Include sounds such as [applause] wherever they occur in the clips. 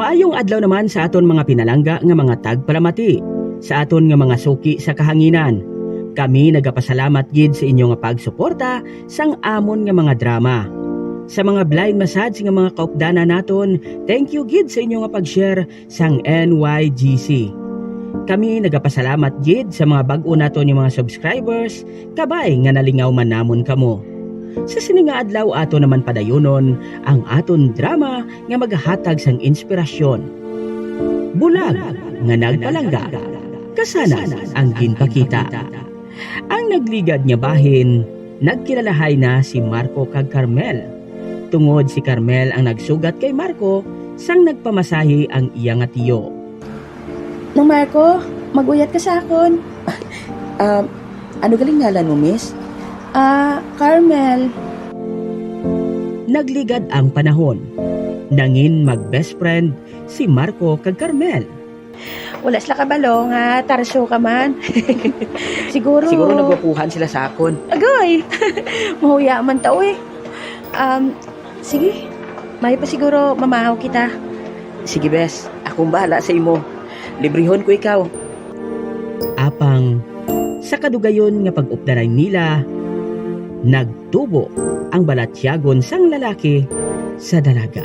Maayong adlaw naman sa aton mga pinalangga nga mga tagpalamati, sa aton nga mga suki sa kahanginan. Kami nagapasalamat gid sa inyo nga pagsuporta sang amon nga mga drama. Sa mga blind massage nga mga kaupdana naton, thank you gid sa inyo nga pag-share sang NYGC. Kami nagapasalamat gid sa mga bag-o naton yung mga subscribers, kabay nga nalingaw man namon kamo. Sa sininga adlaw ato naman padayonon ang aton drama nga maghatag sang inspirasyon. Bulag nga nagpalangga, kasanan ang ginpakita. Ang nagligad nga bahin, nagkilalahay na si Marco kag Carmel. Tungod si Carmel ang nagsugat kay Marco sang nagpamasahi ang iya nga tiyo. Nang Marco, maguyat ka sa akon. Um, [laughs] ano galing ngalan mo, miss? Ah, Carmel. Nagligad ang panahon. Nangin mag-best friend si Marco kag Carmel. Wala sila kabalo nga tarso ka man. [laughs] Siguro. Siguro nagwapuhan sila sa akon. Agoy. [laughs] Mahuya man tao eh. Um, sige. May pa siguro mamahaw kita. Sige bes, akong bahala sa imo. Librihon ko ikaw. Apang, sa kadugayon nga pag-updaray nila, nagtubo ang balatyagon sang lalaki sa dalaga.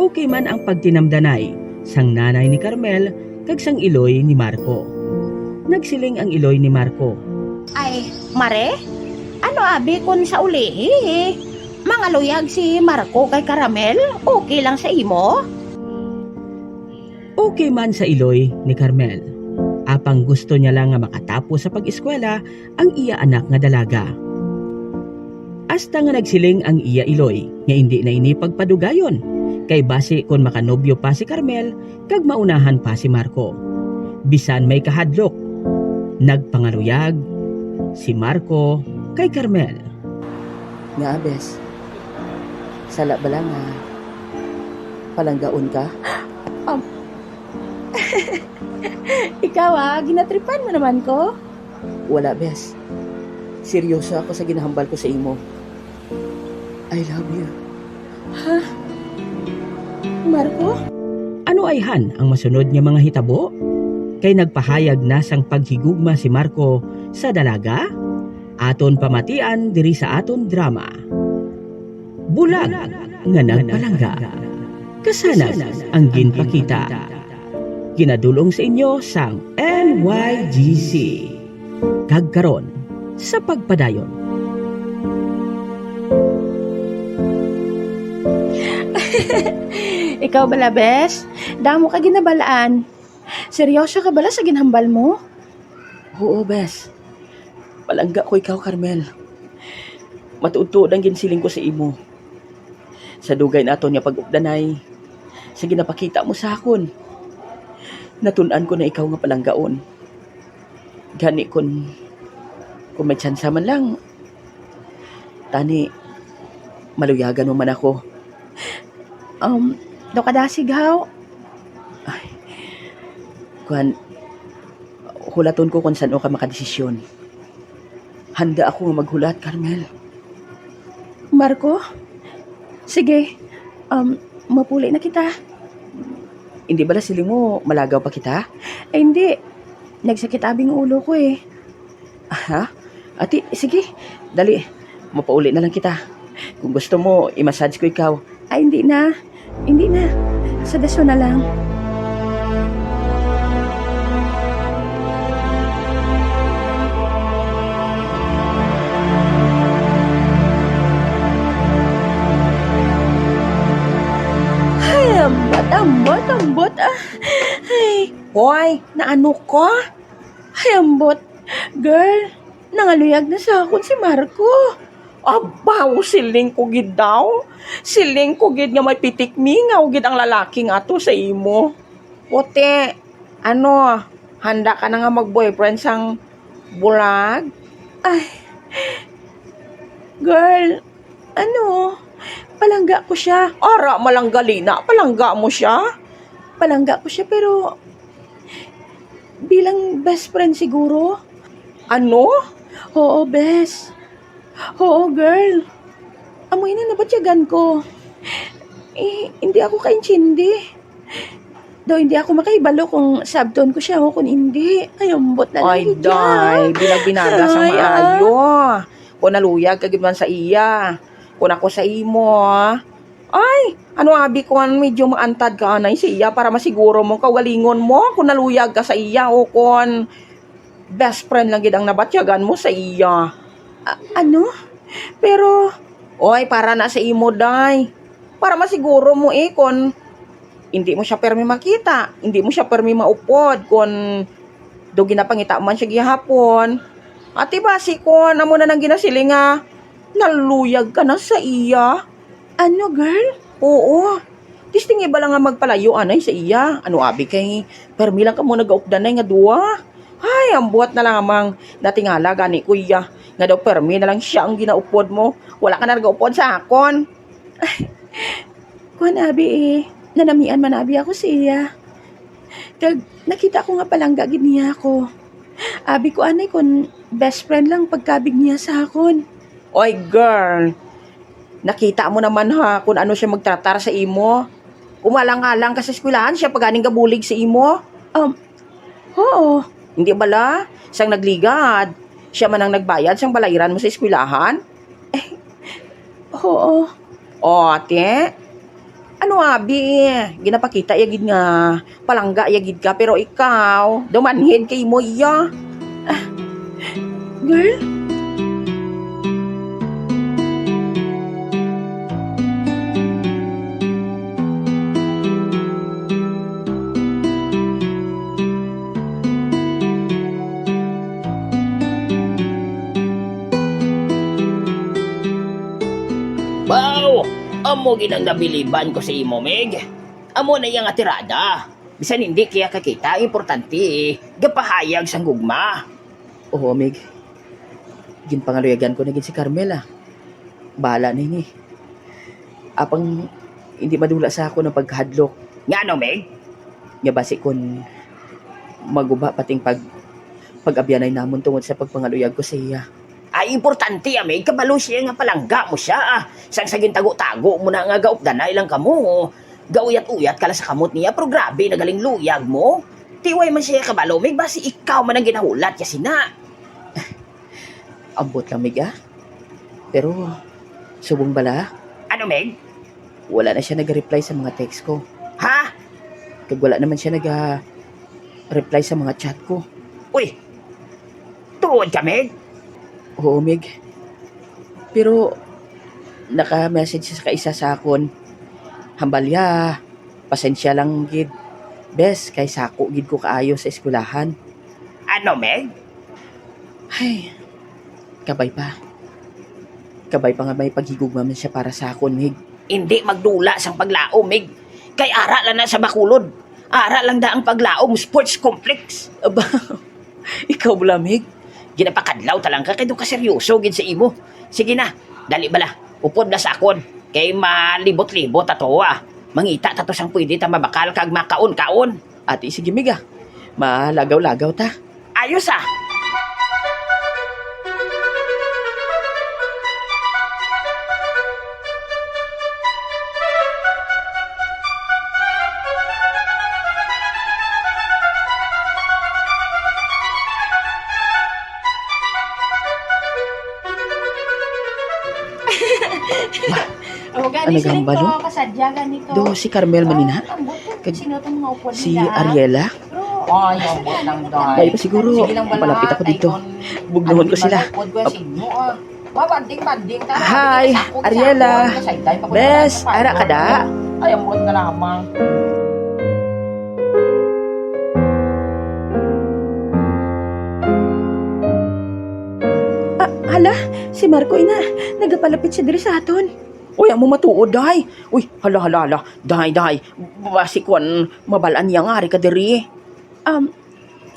Okay man ang pagtinamdanay sang nanay ni Carmel kag sang iloy ni Marco. Nagsiling ang iloy ni Marco. Ay, Mare? Ano abi kun sa uli? Mga luyag si Marco kay Caramel? Okay lang sa imo? Okay man sa iloy ni Carmel. Apang gusto niya lang nga makatapos sa pag-eskwela ang iya anak nga dalaga. Hasta nga nagsiling ang iya iloy nga hindi na ini pagpadugayon kay base kon makanobyo pa si Carmel kag maunahan pa si Marco. Bisan may kahadlok, nagpangaluyag si Marco kay Carmel. Nga, bes. Sala ba lang nga palanggaon ka? [gasps] [laughs] Ikaw ah, ginatripan mo naman ko. Wala, bes. Seryoso ako sa ginahambal ko sa imo. I love you. Ha? Marco? Ano ay han ang masunod nga mga hitabo? Kay nagpahayag na sang paghigugma si Marco sa dalaga? Aton pamatian diri sa aton drama. Bulag nga nagpalangga. Kasanan ang ginpakita. Ginadulong sa inyo sang NYGC. Kagkaron sa pagpadayon. [laughs] Ikaw bala, bes? Damo ka ginabalaan. Seryoso ka bala sa ginhambal mo? Oo, bes. Palangga ko ikaw, Carmel. Matuod ang ginsiling ko sa imo. Sa dugay nato niya pag-updanay, sa ginapakita mo sa akon. Natunan ko na ikaw nga palanggaon. Gani kun kung may tsansa man lang, tani, maluyagan mo man ako. Um, do ka dasig haw? Ay, kuhan, hulaton ko kung saan o ka makadesisyon. Handa ako maghulat, Carmel. Marco? Sige, um, mapuli na kita. Hindi ba siling mo, malagaw pa kita? Eh, hindi. Nagsakit abing ulo ko eh. Ha? Ati, sige, dali. Mapauli na lang kita. Kung gusto mo, i-massage ko ikaw. Ay, hindi na. Hindi na. Sa daso na lang. Ay, ambot, ambot, ambot. Ah. Ay, hoy, naano ko? Ay, ambot. Girl, nangaluyag na sa akon si Marco. Abaw, siling ko gid daw. Siling ko gid nga may pitik mingaw gid ang lalaki nga to sa imo. Puti, ano, handa ka na nga mag-boyfriend sang bulag? Ay, girl, ano, palangga ko siya. Ara, malanggalina, palangga mo siya? Palangga ko siya, pero bilang best friend siguro. Ano? Oo, best. Oo, girl. Amoy na nabatyagan ko. Eh, hindi ako kaintindi. Daw hindi ako makaibalo kung sabton ko siya o kung hindi. Ay, ambot na lang Ay, day, bilang binaga sa Ay, ah. maayo. Kung naluyag ka man sa iya. Kung ako sa imo, ah. Ay, ano abi ko medyo maantad ka anay sa iya para masiguro mo kawalingon mo kung naluyag ka sa iya o kung best friend lang gid ang nabatyagan mo sa iya. A- ano? Pero, Oy, para na sa imo, day. Para masiguro mo eh, kung hindi mo siya permi makita, hindi mo siya permi maupod, kung do ginapangita man siya gihapon. At iba, si kon, amo na nang ginasilinga, naluyag ka na sa iya. ano, girl? Oo. Distingi ba lang nga magpalayo anay sa iya? Ano abi kay permi lang ka mo nag-updanay nga duwa? Ay, ang buhat na lamang natingala gani kuya. Nga daw permi na lang siya ang ginaupod mo. Wala ka na nag-upod sa akon. Kuan abi eh, nanamian man abi ako siya. Kag nakita ko nga palang gagid niya ako. Abi ko anay kun best friend lang pagkabig niya sa akon. Oy, girl. Nakita mo naman ha kung ano siya magtratar sa imo. Umalang-alang ka sa eskwelahan siya paganing gabulig sa imo. Oo, Hindi bala? Siyang nagligad. Siya man ang nagbayad siyang balayran mo sa eskwelahan. oo. O, ate. Ano abi? Ginapakita yagid nga. Palangga yagid ka pero ikaw, dumanhin kay mo iya. Girl? Amo ginang nabiliban ko sa imo, Meg. Amo na yung atirada. Bisan hindi kaya kakita, importante eh. Gapahayag sang gugma. Oo, Mig. Ginpangaluyagan ko na gin si Carmela. Bahala na yun eh. Apang hindi madula sa ako ng pagkahadlok. Nga no, Meg? Nga basi kon maguba pating pag pag-abyanay namon tungod sa pagpangaluyag ko sa iya. Ay, importante ah, Meg. Kabalo siya nga palangga mo siya ah. Sang saging tago-tago mo na nga gaupdanay lang kamo. Gauyat-uyat ka lang sa kamot niya, pero grabe, nagaling luyag mo. Tiway man siya kabalo, Meg. Basi ikaw man ang ginahulat kasi na. [laughs] Ambot lang, Mig ah. Pero, subong bala, Ano, Meg? wala na siya nag-reply sa mga text ko. Ha? Kag wala naman siya nag-reply sa mga chat ko. Uy! Tuod ka, Meg? Oo, Mig. Pero, naka-message sa kaisa sa akon. Hambalya, pasensya lang gid. Bes, kay sako gid ko kaayo sa eskwelahan. Ano, Meg? Ay, kabay pa. Kabay pa nga may paghigugma man siya para sa akon, Mig. Hindi magdula sang paglaom, Meg. Kay ara lang na sa bakulod. Ara lang da ang paglaom sports complex. Aba, [laughs] ikaw bala, Mig. Ginapakadlaw talang ka kay do ka seryoso gid sa imo. Sige na, dali bala. Upod na sa akon. Kay malibot-libot ato ah. Mangita tato sang pwede ta mabakal kag makaon-kaon. Ate, sige, Mig ah. Malagaw-lagaw ta. Ayos ah. Ano Oh, gambalo? Kasadya ganito. Do, si Carmel manina. Kag- Si Ariela. Ay, dahil. Pa siguro. Palapit ako dito. Bugnuhon ko sila. Ta. Hi, Ariela. Bes, ara ka da. Ay, ang buot na lamang. Ah, hala, si Marco ina, nagapalapit siya diri sa aton. Uy, amo matuod, day. Uy, hala, hala, hala. Day, day. Basikwan, mabalaan niya nga, ka diri. Um,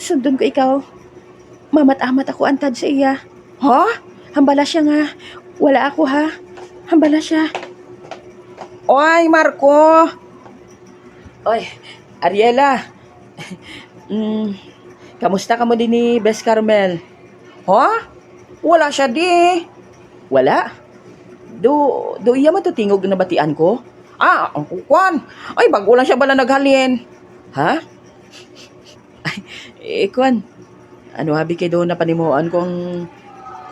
sundon ko ikaw. Mamat-amat ako antad sa iya. Ha? Hambala siya nga. Wala ako ha. Hambala siya. Oy, Marco. Oy, Ariela. [laughs] mm, kamusta ka mo din ni Bes Carmel? Ha? Wala siya di. Wala. Do, do iya man to tingog na batian ko? Ah, ang kukwan. Ay, bago lang siya bala naghalin. Ha? Ay, [laughs] eh, Kwan. Ano habi kay doon na panimuan kong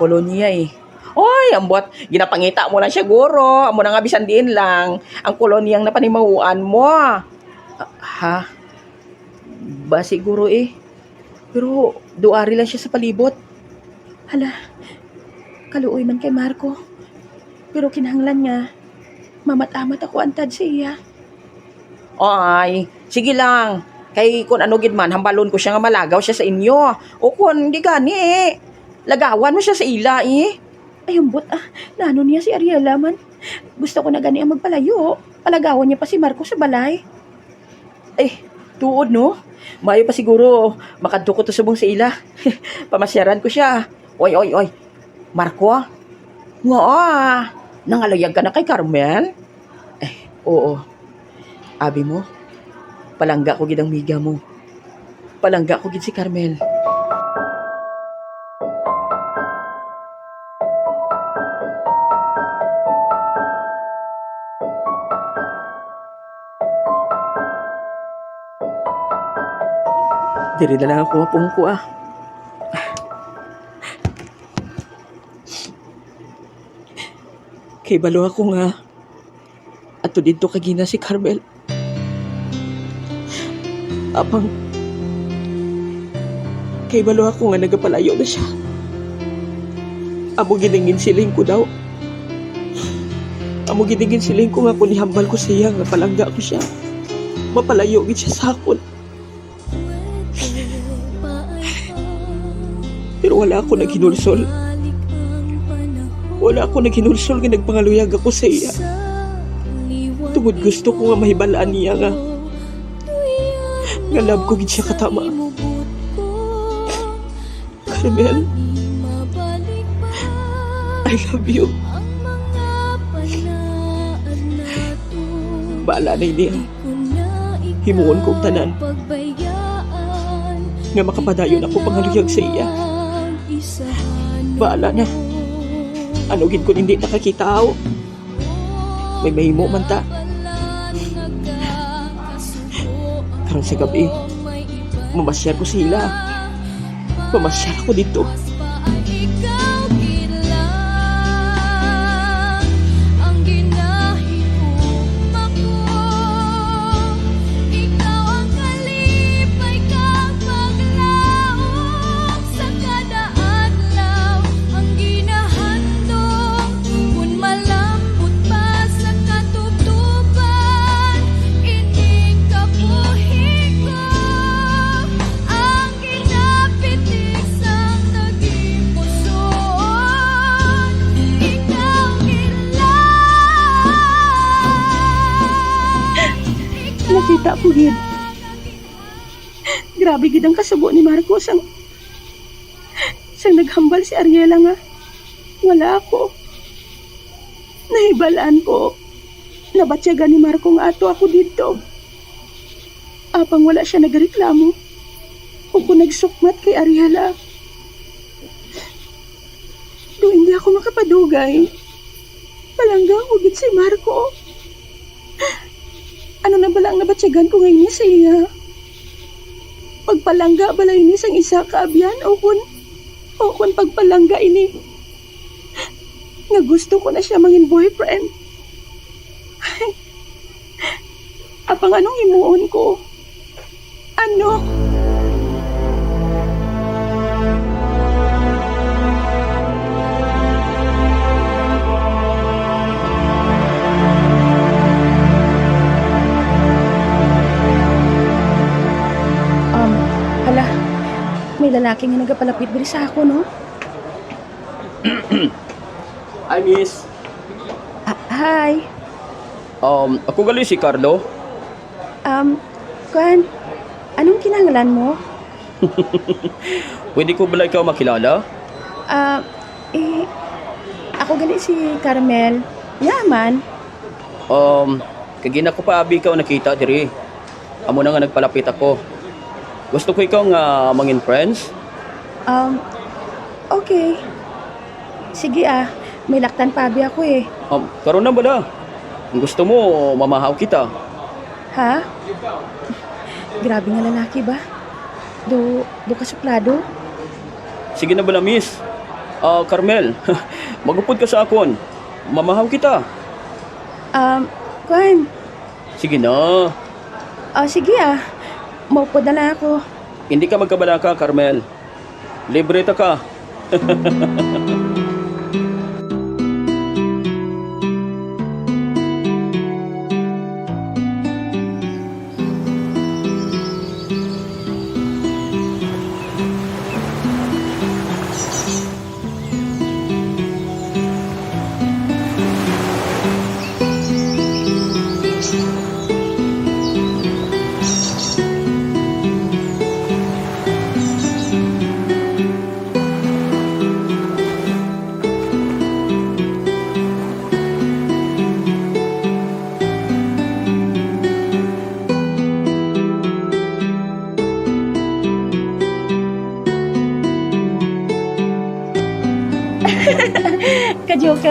koloniya eh. Oy, ang buat, ginapangita mo lang siya, guro. Amo na nga bisan din lang. Ang kolonyang napanimahuan mo. Ha? Ba siguro eh. Pero duari lang siya sa palibot. Hala, kaluoy man kay Marco. Pero kinahanglan nga, mamat-amat ako antad sa iya. Ay, sige lang. Kay kung ano gid man, hambalon ko siya nga malagaw siya sa inyo. O kung di gani eh. Lagawan mo siya sa ila eh. Ayumbot ah, naano niya si Ariela man. Gusto ko na gani ang magpalayo. Palagawan niya pa si Marco sa balay. Eh, tuod no. Mayo pa siguro makadto ko to subong sa ila. [laughs] Pamasyaran ko siya. Oy, oy, oy. Marco, nga ah. Nangalayag ka na kay Carmen? Oo. Abi mo, palangga ko gid ang miga mo. Palangga ko gid si Carmel. Diri na lang ako mapungko ah. Kay balo ako nga. Ato dito kagina si Carmel. Apang kay balo ako nga nagapalayo na siya. Amo giningin siling ko daw. Amo giningin siling ko nga kung nihambal ko siya nga palangga ko siya. Mapalayo gid siya sa akon. Pero wala ako naghinulsol. Wala ako naghinulsol nga nagpangaluyag ako sa iya. Tungod gusto ko nga mahibalaan niya nga. Nga love ko gid siya katama. Carmel, I love you. Baala na niya. Himuon kong tanan. Nga makapadayon ako pangaluyag sa iya. Baala na. Ano gid ko hindi nakakita ako. May mahimo man ta. Karon sa gabi, mamasyal ko sila. Mamasyal ako dito. Grabe gid ang kasubo ni Marcos ang sang naghambal si Ariela nga. Wala ako. Nahibalaan ko. Nabatyagan ni Marco nga ato ako dito. Apang wala siya nagreklamo. O kung nagsukmat kay Ariela. Do hindi ako makapadugay. Palangga ko gid si Marco. Ano na bala ang nabatsyagan ko ngayon sa iya? Pagpalangga bala ini sang isa kaabyan o kun o kun pagpalangga ini nga gusto ko na siya mangin boyfriend. Apang anong himuon ko? Ano? Lalaki nga nagapalapit diri sa ako, no? [clears throat] Hi, miss. Ah, hi. Um, ako gali si Carlo. Um, Kwan, anong kinangalan mo? [laughs] Pwede ko ba ikaw makilala? Ah, eh, ako gali si Carmel. Yaman. Um, kagina ko pa abi ikaw nakita diri. Amo na nga nagpalapit ako. Gusto ko ikaw nga mangin friends. Um, okay. Sige ah, may laktan pa abi ako eh. Um, karon na bala. Kung gusto mo, mamahaw kita. Ha? [laughs] Grabe nga lalaki ba? Do, do ka suplado? Sige na bala, miss. Ah, Carmel, [laughs] magupod ka sa akon. Mamahaw kita. Um, Kwan, Sige na. ah, sige ah. Maupod na lang ako. Hindi ka magkabalaka, Carmel. Libre ta ka. [laughs]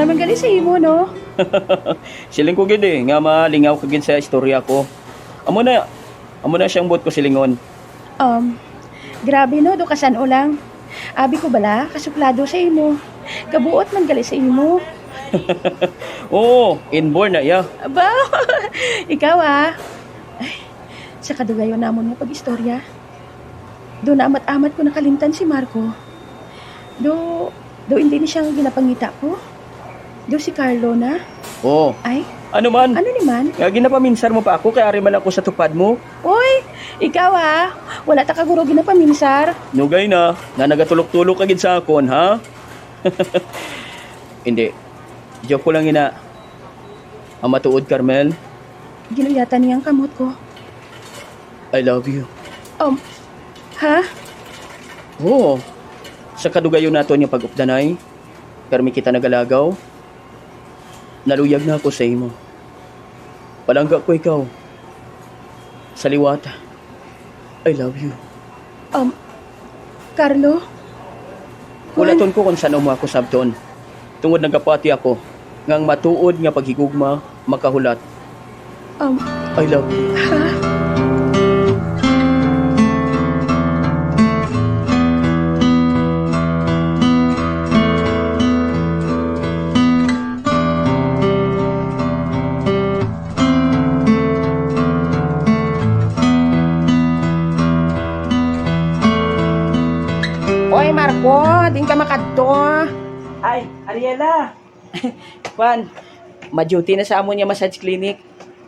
naman gali sa imo, no? [laughs] Siling ko gid eh, nga malingaw ka gid sa istorya ko. Amo na, amo na siyang buot ko silingon. Um, grabe no, do kasan ulang. Abi ko bala, kasuplado sa imo. Kabuot man gali sa imo. [laughs] Oo, inborn na iya. Aba, [laughs] ikaw ah. Ay, sa kadugayon namon nga pag-istorya. Do na amat-amat ko nakalimtan si Marco. Do, do hindi ni siyang ginapangita ko. Do si Carlo na. Oo, Ay, ano man? ano ni man? Nga ginapaminsan mo pa ako kaya ari man ako sa tupad mo. Uy, ikaw ah. Wala ta kaguro ginapaminsar. Nugay na, nga nagatulok-tulok ka gid sa akon, ha? [laughs] Hindi. Joke ko lang ina. Ang matuod, Carmel. Ginuyatan niyang kamot ko. I love you. Um, ha? Oo. Sa kadugayon nato yung pag-updanay, karmi kita nagalagaw, naluyag na ako sa imo. Palangga ko ikaw. Sa liwata. I love you. Um, Carlo? Kulaton ko kung saan mo ako sabton. Tungod nagapati ako, ngang matuod nga paghigugma, makahulat. Um, I love you. Ariela. [laughs] Juan, ma-duty na sa amon niya massage clinic.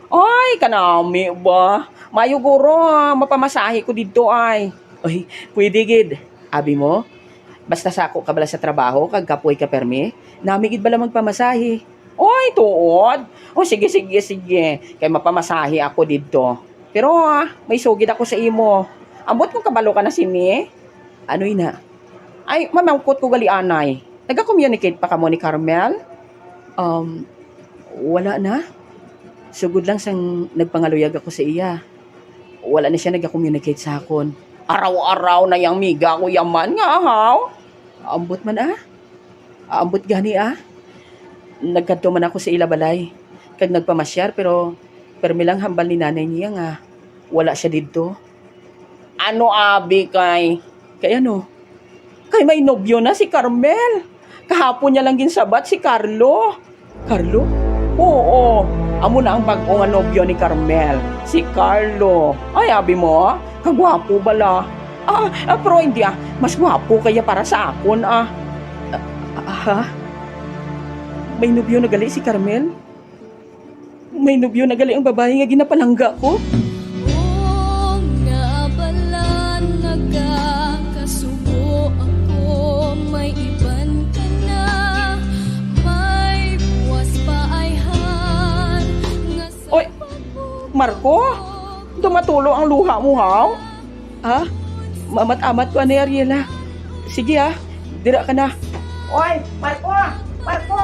Ay, kanami ba? Mayo guro, mapamasahe ko dito ay. Ay, pwede gid. Abi mo, basta sako ka bala sa trabaho, kag kapoy ka permi, nami gid bala magpamasahe. Oy, tuod. O sige, sige, sige. Kay mapamasahe ako dito. Pero ah, may sugid ako sa imo. Ambot kung kabalo ka na sini. Ano ina? Ay, mamangkot ko gali anay. Nagka-communicate pa ka mo ni Carmel? Um, wala na. Sugod lang sang nagpangaluyag ako sa iya. Wala na siya nagka-communicate sa akon. Araw-araw na yang miga ko yaman nga haw. Ambot man ah. Ambot gani ah. Nagkadto man ako sa ila balay. Kag nagpamasyar pero permi lang hambal ni nanay niya nga. Wala siya dito. Ano abi kay? Kay ano? Kay may nobyo na si Carmel. Kahapon niya lang ginsabat si Carlo. Carlo? Oo. Amo na ang bag-o nga nobyo ni Carmel. Si Carlo. Ay, abi mo, ah. kagwapo bala. Ah, ah, pero hindi ah. Mas gwapo kaya para sa akon ah. Ah, ha? May nobyo na gali si Carmel? May nobyo na gali ang babae nga ginapalangga ko? Marco, dumatulo ang luha mo, haw? Ha? Mamat-amat ko ni Ariela. Sige ah, dira ka na. Oy, Marco! Marco!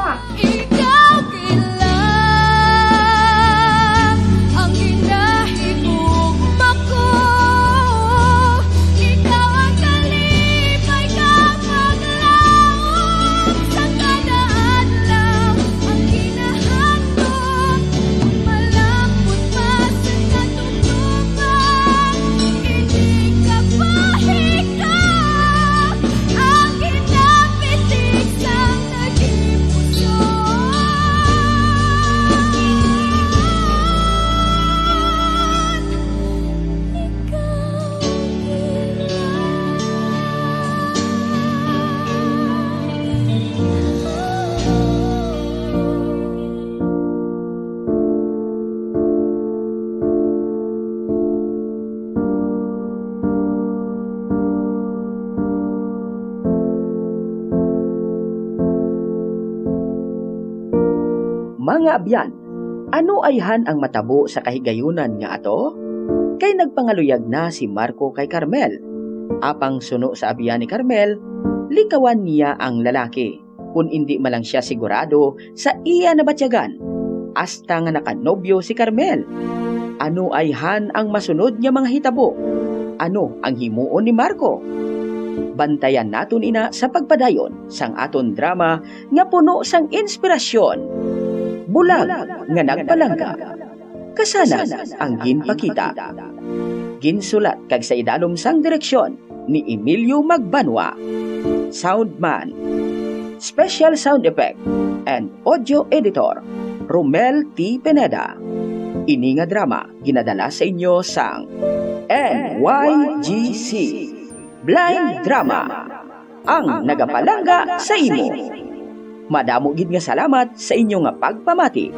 Mga abyan, ano ayhan ang matabo sa kahigayunan nga ato? Kay nagpangaluyag na si Marco kay Carmel. Apang suno sa abiyan ni Carmel, likawan niya ang lalaki. Kung hindi malang siya sigurado sa iya na batyagan. Hasta nga nakanobyo si Carmel. Ano ayhan ang masunod niya mga hitabo? Ano ang himuon ni Marco? Bantayan naton ina sa pagpadayon sang aton drama nga puno sang inspirasyon bulag nga nagpalangga. Kasanan ang ginpakita. Ginsulat kag sa idalom sang direksyon ni Emilio Magbanwa. Soundman. Special sound effect and audio editor Romel T. Pineda. Ini nga drama ginadala sa inyo sang NYGC Blind Drama ang nagapalangga sa imo. Madamo gid nga salamat sa inyo nga pagpamati.